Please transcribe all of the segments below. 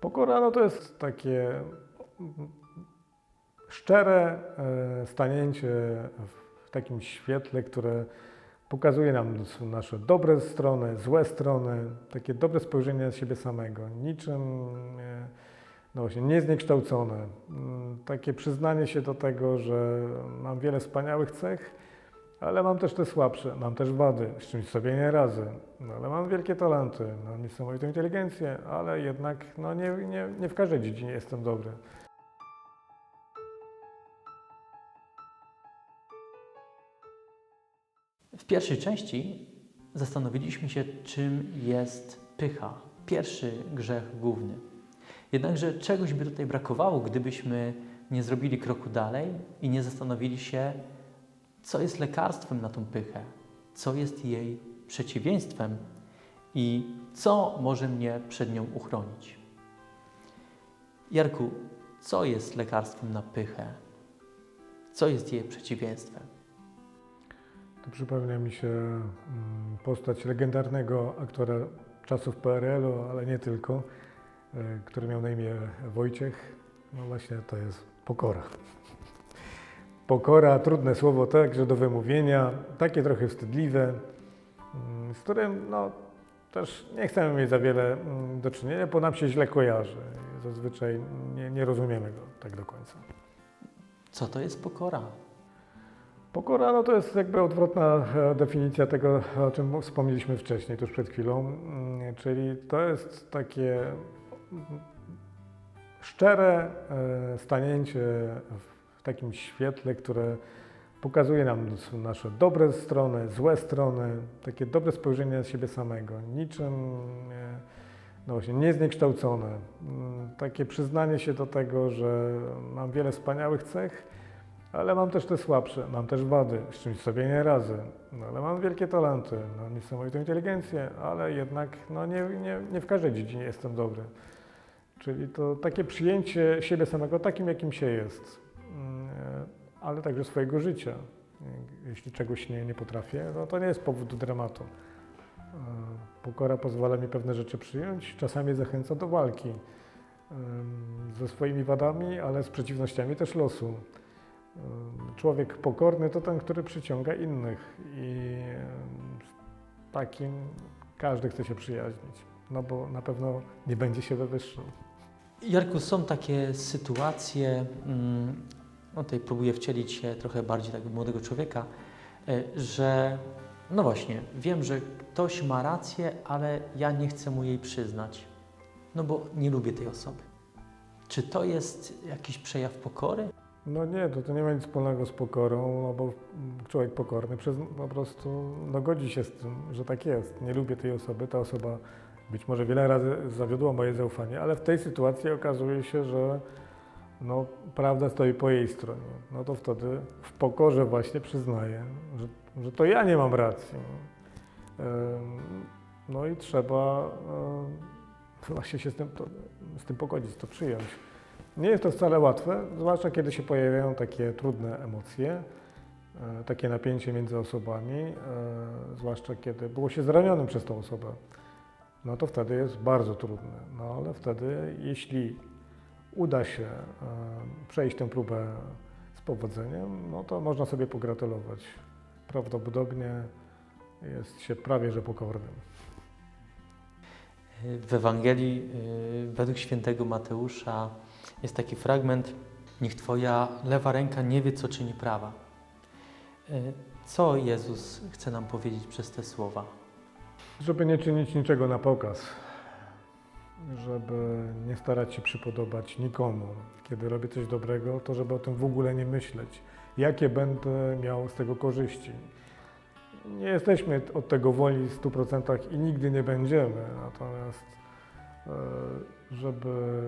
Pokora no to jest takie szczere e, stanięcie w takim świetle, które pokazuje nam nasze dobre strony, złe strony, takie dobre spojrzenie na siebie samego, niczym e, no właśnie niezniekształcone. Mm, Takie przyznanie się do tego, że mam wiele wspaniałych cech, ale mam też te słabsze, mam też wady, z czymś sobie nie radzę, no, ale mam wielkie talenty, mam niesamowitą inteligencję, ale jednak no, nie, nie, nie w każdej dziedzinie jestem dobry. W pierwszej części zastanowiliśmy się, czym jest pycha, pierwszy grzech główny. Jednakże czegoś by tutaj brakowało, gdybyśmy nie zrobili kroku dalej i nie zastanowili się, co jest lekarstwem na tą pychę, co jest jej przeciwieństwem i co może mnie przed nią uchronić. Jarku, co jest lekarstwem na pychę? Co jest jej przeciwieństwem? To przypomina mi się mm, postać legendarnego aktora czasów PRL-u, ale nie tylko, e, który miał na imię Wojciech. No właśnie to jest pokora. Pokora, trudne słowo także do wymówienia, takie trochę wstydliwe, mm, z którym no, też nie chcemy mieć za wiele mm, do czynienia, bo nam się źle kojarzy. Zazwyczaj nie, nie rozumiemy go tak do końca. Co to jest pokora? Pokora no to jest jakby odwrotna e, definicja tego, o czym wspomnieliśmy wcześniej, tuż przed chwilą, Mm, czyli to jest takie szczere e, stanięcie w takim świetle, które pokazuje nam nasze dobre strony, złe strony, takie dobre spojrzenie na siebie samego, niczym no właśnie niezniekształcone. Mm, Takie przyznanie się do tego, że mam wiele wspaniałych cech, ale mam też te słabsze, mam też wady, z czymś sobie nie radzę, no, ale mam wielkie talenty, mam niesamowitą inteligencję, ale jednak no, nie, nie, nie w każdej dziedzinie jestem dobry. Czyli to takie przyjęcie siebie samego takim, jakim się jest, ale także swojego życia. Jeśli czegoś nie, nie potrafię, no to nie jest powód do dramatu. E, Pokora pozwala mi pewne rzeczy przyjąć, czasami zachęca do walki ze swoimi wadami, ale z przeciwnościami też losu. Człowiek pokorny to ten, który przyciąga innych i z takim każdy chce się przyjaźnić, no bo na pewno nie będzie się wywyższał. Jarku, są takie sytuacje, mm, no tutaj próbuję wcielić się trochę bardziej tak młodego człowieka, e, że no właśnie, wiem, że ktoś ma rację, ale ja nie chcę mu jej przyznać, no bo nie lubię tej osoby. Czy to jest jakiś przejaw pokory? No nie, to, to nie ma nic wspólnego z pokorą, no bo człowiek pokorny po prostu no, godzi się z tym, że tak jest. Nie lubię tej osoby, ta osoba być może wiele razy zawiodła moje zaufanie, ale w tej sytuacji okazuje się, że no, prawda stoi po jej stronie. No to wtedy w pokorze właśnie przyznaję, że, że to ja nie mam racji. No i trzeba właśnie się z tym, to, z tym pogodzić, to przyjąć. Nie jest to wcale łatwe, zwłaszcza kiedy się pojawiają takie trudne emocje, e, takie napięcie między osobami, e, zwłaszcza kiedy było się zranionym przez tą osobę. No to wtedy jest bardzo trudne. No ale wtedy, jeśli uda się e, przejść tę próbę z powodzeniem, no to można sobie pogratulować. Prawdopodobnie jest się prawie że pokornym. W Ewangelii y, według świętego Mateusza jest taki fragment: Niech Twoja lewa ręka nie wie, co czyni prawa. Y, Co Jezus chce nam powiedzieć przez te słowa? Żeby nie czynić niczego na pokaz, żeby nie starać się przypodobać nikomu. Kiedy robię coś dobrego, to żeby o tym w ogóle nie myśleć. Jakie będę miał z tego korzyści. Nie jesteśmy od tego wolni w 100% i nigdy nie będziemy. Natomiast, e, żeby,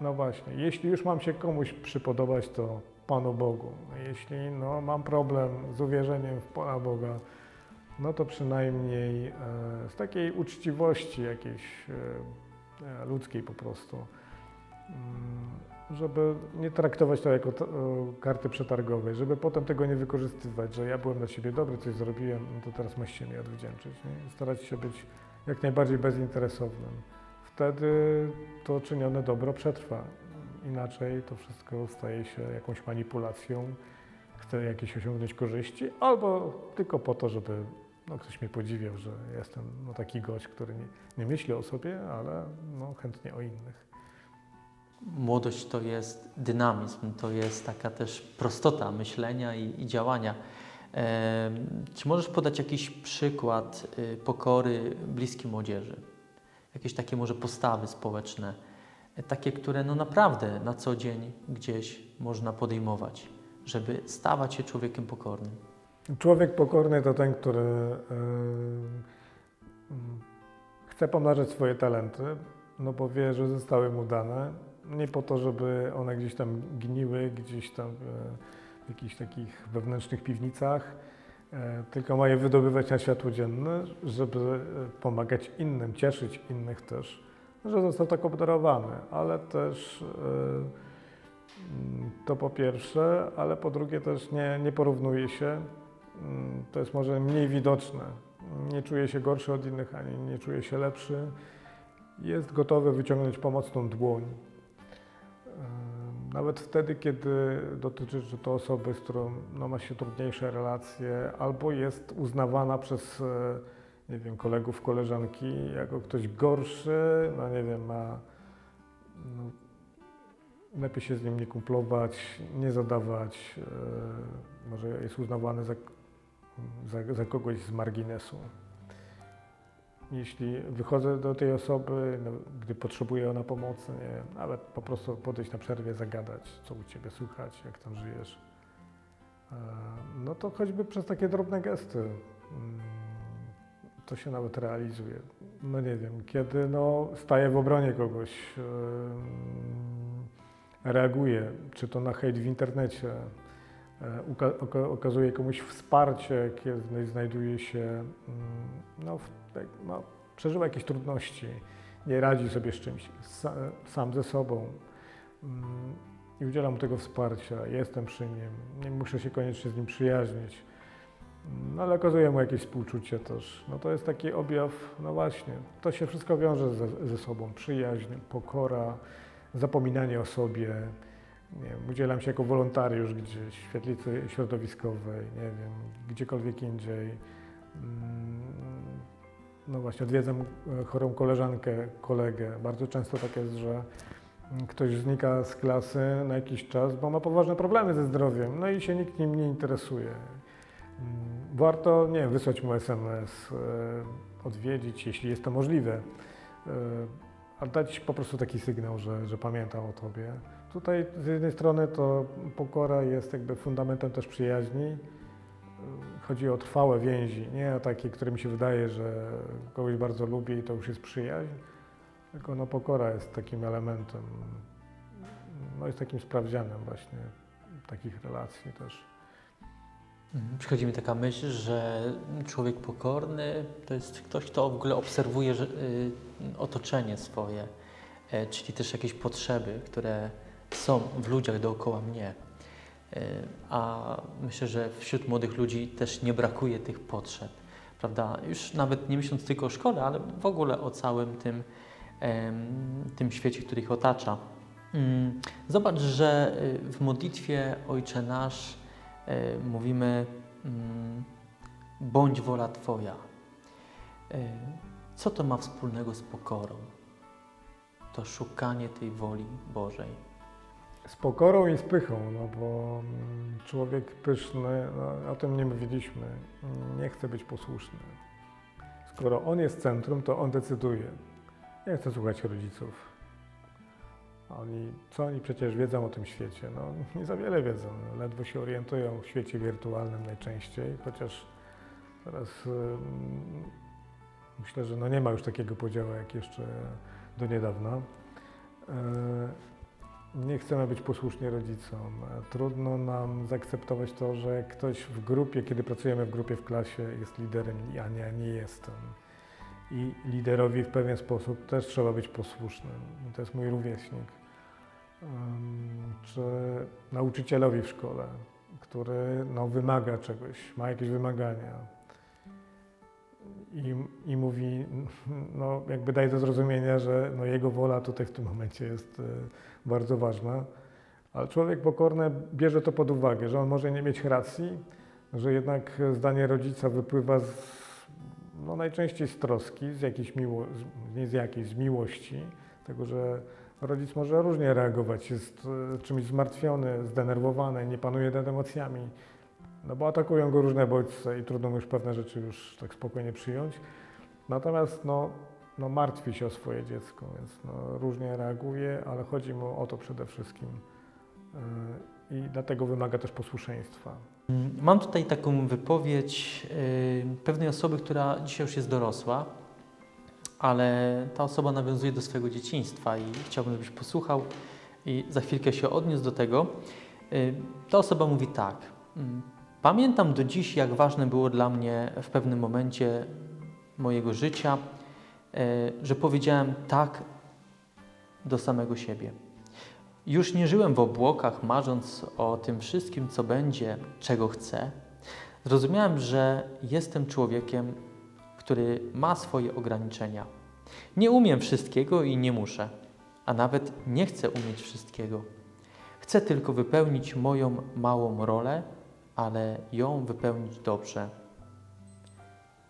no właśnie, jeśli już mam się komuś przypodobać, to Panu Bogu. Jeśli no, mam problem z uwierzeniem w Pana Boga, no to przynajmniej e, z takiej uczciwości jakiejś e, e, ludzkiej po prostu, mm, żeby nie traktować to jako karty przetargowej, żeby potem tego nie wykorzystywać, że ja byłem dla Ciebie dobry, coś zrobiłem, no to teraz masz się mnie odwdzięczyć. Nie? Starać się być jak najbardziej bezinteresownym wtedy to czynione dobro przetrwa. Inaczej to wszystko staje się jakąś manipulacją, chcę jakieś osiągnąć korzyści, albo tylko po to, żeby no, ktoś mnie podziwiał, że jestem no, taki gość, który nie, nie myśli o sobie, ale no, chętnie o innych. Młodość to jest dynamizm, to jest taka też prostota myślenia i, i działania. Em, Czy możesz podać jakiś przykład y, pokory bliskiej młodzieży? Jakieś takie może postawy społeczne, y, takie, które no naprawdę na co dzień gdzieś można podejmować, żeby stawać się człowiekiem pokornym. Człowiek pokorny to ten, który yy, chce pomnażać swoje talenty, no bo wie, że zostały mu dane. Nie po to, żeby one gdzieś tam gniły, gdzieś tam e, w jakichś takich wewnętrznych piwnicach, e, tylko ma je wydobywać na światło dzienne, żeby e, pomagać innym, cieszyć innych też, że został tak obdarowany, ale też mm, to po pierwsze, ale po drugie też nie, nie porównuje się. Mm, To jest może mniej widoczne. Nie czuje się gorszy od innych, ani nie czuje się lepszy. Jest gotowy wyciągnąć pomocną dłoń. Nawet wtedy, kiedy dotyczy to osoby, z którą no, ma się trudniejsze relacje, albo jest uznawana przez e, nie wiem, kolegów, koleżanki jako ktoś gorszy, no nie wiem, ma no, lepiej się z nim nie kumplować, nie zadawać, e, może jest uznawany za, za, za kogoś z marginesu. Jeśli wychodzę do tej osoby, no, gdy potrzebuje ona pomocy, nie, nawet po prostu podejść na przerwie, zagadać, co u Ciebie słychać, jak tam żyjesz, e, no to choćby przez takie drobne gesty mm, to się nawet realizuje. No nie wiem, kiedy no, staję w obronie kogoś, em, reaguje, czy to na hejt w internecie, e, okazuje komuś wsparcie, kiedy znajduje się, mm, no, tak, no, przeżywa jakieś trudności, nie radzi sobie z czymś, sa, sam ze sobą mm, i udzielam mu tego wsparcia, jestem przy nim, nie muszę się koniecznie z nim przyjaźnić, no, ale okazuję mu jakieś współczucie też. No to jest taki objaw, no właśnie, to się wszystko wiąże ze, ze sobą, przyjaźń, pokora, zapominanie o sobie, nie wiem, udzielam się jako wolontariusz gdzieś, w świetlicy środowiskowej, nie wiem, gdziekolwiek indziej. Mm, No właśnie, odwiedzam e, chorą koleżankę, kolegę. Bardzo często tak jest, że ktoś znika z klasy na jakiś czas, bo ma poważne problemy ze zdrowiem, no i się nikt nim nie interesuje. Mm, Warto, nie wiem, wysłać mu SMS, e, odwiedzić, jeśli jest to możliwe, e, a dać po prostu taki sygnał, że, że pamiętam o Tobie. Tutaj z jednej strony to pokora jest jakby fundamentem też przyjaźni. Chodzi o trwałe więzi, nie o takie, które mi się wydaje, że kogoś bardzo lubię i to już jest przyjaźń, tylko no pokora jest takim elementem, no jest takim sprawdzianem właśnie takich relacji też. Mhm. Przychodzi mi taka myśl, że człowiek pokorny to jest ktoś, kto w ogóle obserwuje y, otoczenie swoje, e, czyli też jakieś potrzeby, które są w ludziach dookoła mnie. E, a myślę, że wśród młodych ludzi też nie brakuje tych potrzeb, prawda? Już nawet nie myśląc tylko o szkole, ale w ogóle o całym tym, tym świecie, który ich otacza. Mm, Zobacz, że y, w modlitwie Ojcze Nasz e, mówimy mm, bądź wola Twoja. E, Co to ma wspólnego z pokorą? To szukanie tej woli Bożej. Z pokorą i z pychą, no bo mm, człowiek pyszny, no, o tym nie mówiliśmy, nie chce być posłuszny. Skoro on jest centrum, to on decyduje. Nie chce słuchać rodziców. Oni, co oni przecież wiedzą o tym świecie? No, nie za wiele wiedzą, ledwo się orientują w świecie wirtualnym najczęściej, chociaż teraz ym, myślę, że no nie ma już takiego podziału jak jeszcze do niedawna. Yy, nie chcemy być posłuszni rodzicom. Trudno nam zaakceptować to, że ktoś w grupie, kiedy pracujemy w grupie w klasie, jest liderem, a nie, nie jestem. I liderowi w pewien sposób też trzeba być posłusznym. To jest mój rówieśnik. Czy nauczycielowi w szkole, który no, wymaga czegoś, ma jakieś wymagania. I, i mówi, no jakby daje do zrozumienia, że no, jego wola tutaj w tym momencie jest e, bardzo ważna. Ale człowiek pokorny bierze to pod uwagę, że on może nie mieć racji, że jednak zdanie rodzica wypływa z, no najczęściej z troski, z jakiejś, miło, z, nie z jakiejś, z miłości, tego, że rodzic może różnie reagować, jest e, czymś zmartwiony, zdenerwowany, nie panuje nad emocjami, no bo atakują go różne bodźce i trudno mu już pewne rzeczy już tak spokojnie przyjąć. Natomiast no, no martwi się o swoje dziecko, więc no, różnie reaguje, ale chodzi mu o to przede wszystkim yy, i dlatego wymaga też posłuszeństwa. Mm, Mam tutaj taką wypowiedź yy, pewnej osoby, która dzisiaj już jest dorosła, ale ta osoba nawiązuje do swojego dzieciństwa i chciałbym, żebyś posłuchał i za chwilkę się odniósł do tego. Yy, Ta osoba mówi tak. mm, Pamiętam do dziś, jak ważne było dla mnie w pewnym momencie mojego życia, yy, że powiedziałem tak do samego siebie. Już nie żyłem w obłokach, marząc o tym wszystkim, co będzie, czego chcę. Zrozumiałem, że jestem człowiekiem, który ma swoje ograniczenia. Nie umiem wszystkiego i nie muszę, a nawet nie chcę umieć wszystkiego. Chcę tylko wypełnić moją małą rolę, ale ją wypełnić dobrze.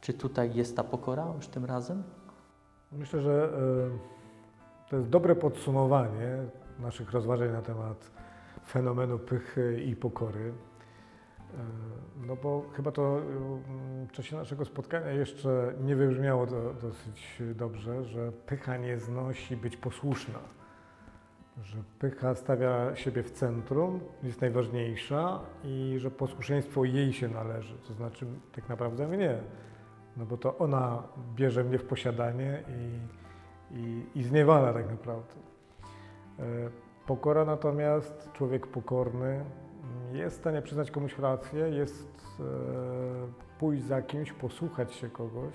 Czy tutaj jest ta pokora już tym razem? Myślę, że e, to jest dobre podsumowanie naszych rozważań na temat fenomenu pychy i pokory. E, No bo chyba to mm, w czasie naszego spotkania jeszcze nie wybrzmiało do, dosyć dobrze, że pycha nie znosi być posłuszna. Że pycha stawia siebie w centrum, jest najważniejsza i że posłuszeństwo jej się należy. To znaczy tak naprawdę mnie. No bo to ona bierze mnie w posiadanie i, i, i zniewala tak naprawdę. E, Pokora natomiast, człowiek pokorny jest w stanie przyznać komuś rację, jest e, pójść za kimś, posłuchać się kogoś,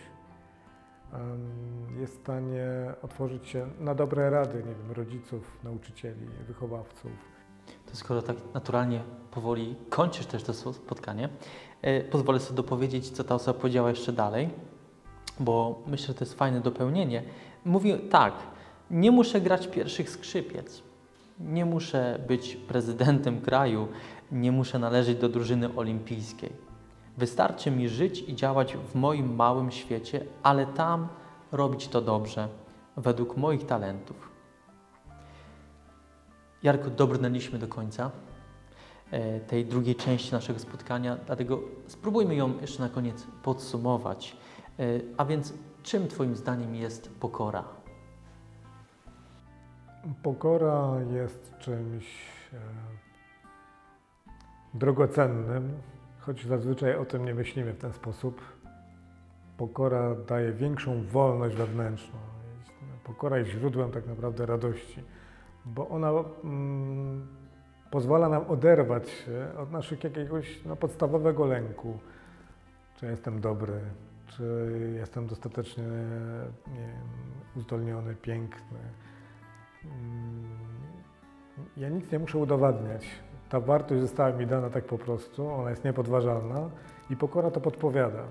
jest w stanie otworzyć się na dobre rady, nie wiem, rodziców, nauczycieli, wychowawców. To skoro tak naturalnie powoli kończysz też to spotkanie, e, pozwolę sobie dopowiedzieć, co ta osoba powiedziała jeszcze dalej, bo myślę, że to jest fajne dopełnienie. Mówi tak, nie muszę grać pierwszych skrzypiec, nie muszę być prezydentem kraju, nie muszę należeć do drużyny olimpijskiej. Wystarczy mi żyć i działać w moim małym świecie, ale tam robić to dobrze, według moich talentów. Jarku, dobrnęliśmy do końca e, tej drugiej części naszego spotkania, dlatego spróbujmy ją jeszcze na koniec podsumować. E, A więc, czym Twoim zdaniem jest pokora? Pokora jest czymś e, drogocennym, choć zazwyczaj o tym nie myślimy w ten sposób. Pokora daje większą wolność wewnętrzną. Pokora jest źródłem tak naprawdę radości, bo ona mm, pozwala nam oderwać się od naszych jakiegoś no, podstawowego lęku. Czy jestem dobry, czy jestem dostatecznie nie wiem, uzdolniony, piękny. Mm, Ja nic nie muszę udowadniać. Ta wartość została mi dana tak po prostu, ona jest niepodważalna i pokora to podpowiada.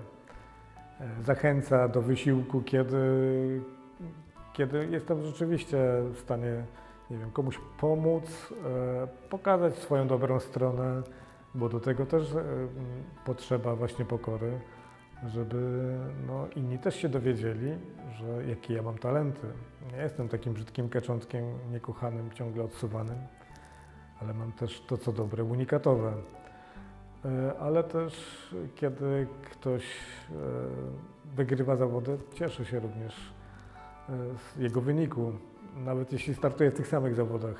E, Zachęca do wysiłku, kiedy, kiedy jestem rzeczywiście w stanie, nie wiem, komuś pomóc, e, pokazać swoją dobrą stronę, bo do tego też e, potrzeba właśnie pokory, żeby no, inni też się dowiedzieli, że jakie ja mam talenty. Nie jestem takim brzydkim kaczątkiem, niekochanym, ciągle odsuwanym, ale mam też to, co dobre, unikatowe. E, Ale też kiedy ktoś e, wygrywa zawody, cieszę się również e, z jego wyniku, nawet jeśli startuje w tych samych zawodach.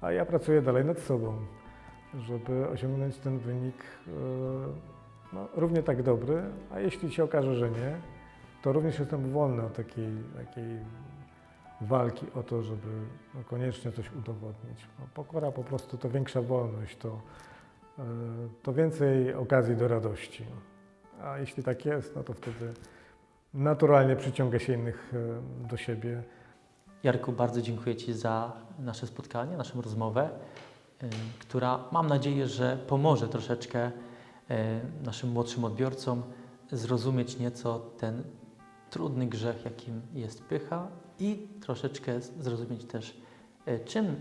A ja pracuję dalej nad sobą, żeby osiągnąć ten wynik no, równie tak dobry, a jeśli się okaże, że nie, to również jestem wolny od takiej, takiej walki o to, żeby no, koniecznie coś udowodnić. No, pokora po prostu to większa wolność, to, e, to więcej okazji do radości. A jeśli tak jest, no to wtedy naturalnie przyciąga się innych e, do siebie. Jarku, bardzo dziękuję Ci za nasze spotkanie, naszą rozmowę, y, która mam nadzieję, że pomoże troszeczkę naszym młodszym odbiorcom zrozumieć nieco ten trudny grzech, jakim jest pycha i troszeczkę zrozumieć też, e, czym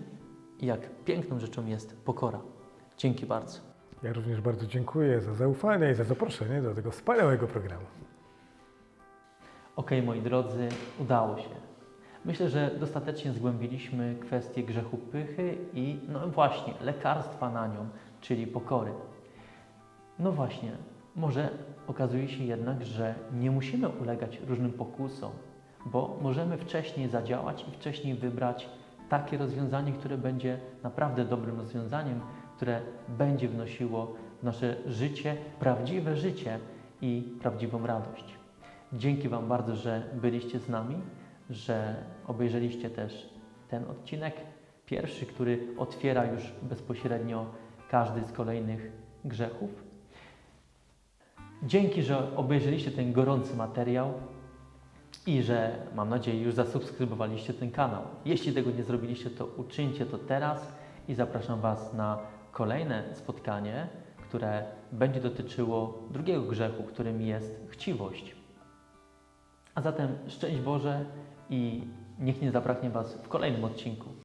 i jak piękną rzeczą jest pokora. Dzięki bardzo. Ja również bardzo dziękuję za zaufanie i za zaproszenie do tego wspaniałego programu. Ok, moi drodzy, udało się. Myślę, że dostatecznie zgłębiliśmy kwestię grzechu pychy i, no właśnie, lekarstwa na nią, czyli pokory. No właśnie, może okazuje się jednak, że nie musimy ulegać różnym pokusom, bo możemy wcześniej zadziałać i wcześniej wybrać takie rozwiązanie, które będzie naprawdę dobrym rozwiązaniem, które będzie wnosiło w nasze życie prawdziwe życie i prawdziwą radość. Dzięki Wam bardzo, że byliście z nami, że obejrzeliście też ten odcinek, pierwszy, który otwiera już bezpośrednio każdy z kolejnych grzechów. Dzięki, że obejrzeliście ten gorący materiał i że, mam nadzieję, już zasubskrybowaliście ten kanał. Jeśli tego nie zrobiliście, to uczyńcie to teraz i zapraszam Was na kolejne spotkanie, które będzie dotyczyło drugiego grzechu, którym jest chciwość. A zatem szczęść Boże i niech nie zabraknie Was w kolejnym odcinku.